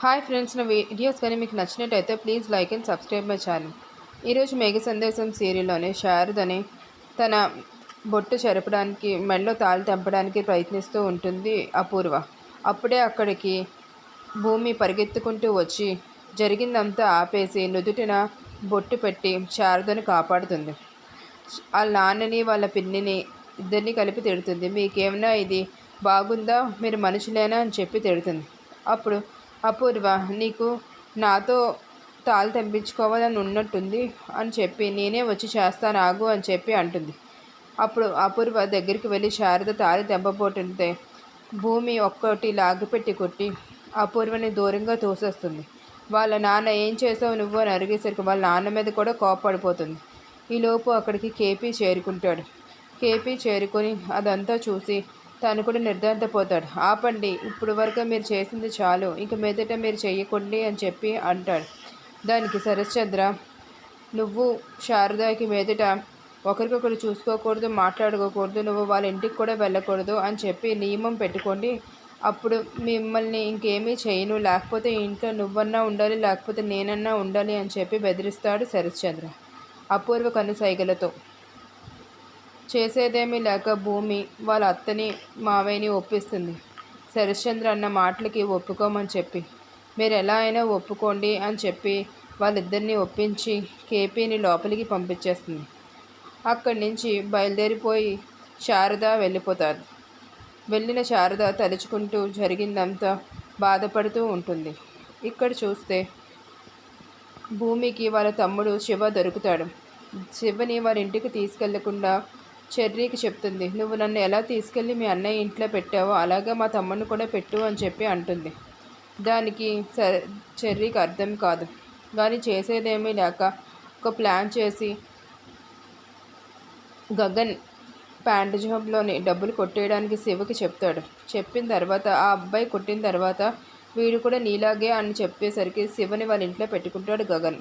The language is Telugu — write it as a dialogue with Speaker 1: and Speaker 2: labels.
Speaker 1: హాయ్ ఫ్రెండ్స్ నా వీడియోస్ కానీ మీకు నచ్చినట్టయితే please like and subscribe my channel ఈరోజు మేఘ సందేశం సీరియల్లోనే శారదని తన బొట్టు చెరపడానికి మెడలో తాళి తెంపడానికి ప్రయత్నిస్తూ ఉంటుంది అపూర్వ. అప్పుడే అక్కడికి భూమి పరిగెత్తుకుంటూ వచ్చి జరిగిందంతా ఆపేసి నుదుటిన బొట్టు పెట్టి శారదను కాపాడుతుంది. వాళ్ళ నాన్నని వాళ్ళ పిన్నిని ఇద్దరిని కలిపి తిడుతుంది. మీకేమైనా ఇది బాగుందా? మీరు మనుషులేనా? అని చెప్పి తిడుతుంది. అప్పుడు అపూర్వ నీకు నాతో తాళి తెంపించుకోవాలని ఉన్నట్టుంది అని చెప్పి నేనే వచ్చి చేస్తాను ఆగు అని చెప్పి అంటుంది. అప్పుడు అపూర్వ దగ్గరికి వెళ్ళి శారద తాళి తెంపబోతుంటే భూమి ఒక్కటి లాగిపెట్టి కొట్టి అపూర్వని దూరంగా తోసేస్తుంది. వాళ్ళ నాన్న ఏం చేసావు నువ్వు? అని అడిగేసరికి వాళ్ళ నాన్న మీద కూడా కోపడిపోతుంది ఈలోపు అక్కడికి కేపీ చేరుకుంటాడు. కేపీ చేరుకొని అదంతా చూసి తను కూడా నిర్ధారితపోతాడు ఆపండి ఇప్పుడు వరకు మీరు చేసింది చాలు. ఇంక మీదట మీరు చేయకండి అని చెప్పి అంటాడు. దానికి శరశ్చంద్ర నువ్వు శారదాకి మీదట ఒకరికొకరు చూసుకోకూడదు మాట్లాడుకోకూడదు నువ్వు వాళ్ళ ఇంటికి కూడా వెళ్ళకూడదు అని చెప్పి నియమం పెట్టుకోండి. అప్పుడు మిమ్మల్ని ఇంకేమీ చేయను. లేకపోతే ఇంట్లో నువ్వన్నా ఉండాలి లేకపోతే నేనన్నా ఉండాలి అని చెప్పి బెదిరిస్తాడు శరశ్చంద్ర. అపూర్వ కనుసైగలతో చేసేదేమీ లేక భూమి వాళ్ళ అత్తని మావయ్యని ఒప్పిస్తుంది. శరశ్చంద్ర అన్న మాటలకి ఒప్పుకోమని చెప్పి మీరు ఎలా అయినా ఒప్పుకోండి అని చెప్పి వాళ్ళిద్దరిని ఒప్పించి కేపీని లోపలికి పంపించేస్తుంది. అక్కడి నుంచి బయలుదేరిపోయి శారద వెళ్ళిపోతారు. వెళ్ళిన శారద తలుచుకుంటూ జరిగిందంతా బాధపడుతూ ఉంటుంది. ఇక్కడ చూస్తే భూమికి వాళ్ళ తమ్ముడు శివ దొరుకుతాడు. శివని వారి ఇంటికి తీసుకెళ్ళకుండా చెర్రీకి చెప్తుంది. నువ్వు నన్ను ఎలా తీసుకెళ్ళి మీ అన్నయ్య ఇంట్లో పెట్టావో అలాగే మా తమ్ముడిని కూడా పెట్టు అని చెప్పి అంటుంది. దానికి చెర్రీకి అర్థం కాదు. కానీ చేసేదేమీ లేక ఒక ప్లాన్ చేసి గగన్ ప్యాంట్ జాబ్లోని డబ్బులు కొట్టేయడానికి శివకి చెప్తాడు. చెప్పిన తర్వాత ఆ అబ్బాయి కొట్టిన తర్వాత వీడు కూడా నీలాగే అని చెప్పేసరికి శివని వాళ్ళ ఇంట్లో పెట్టుకుంటాడు గగన్.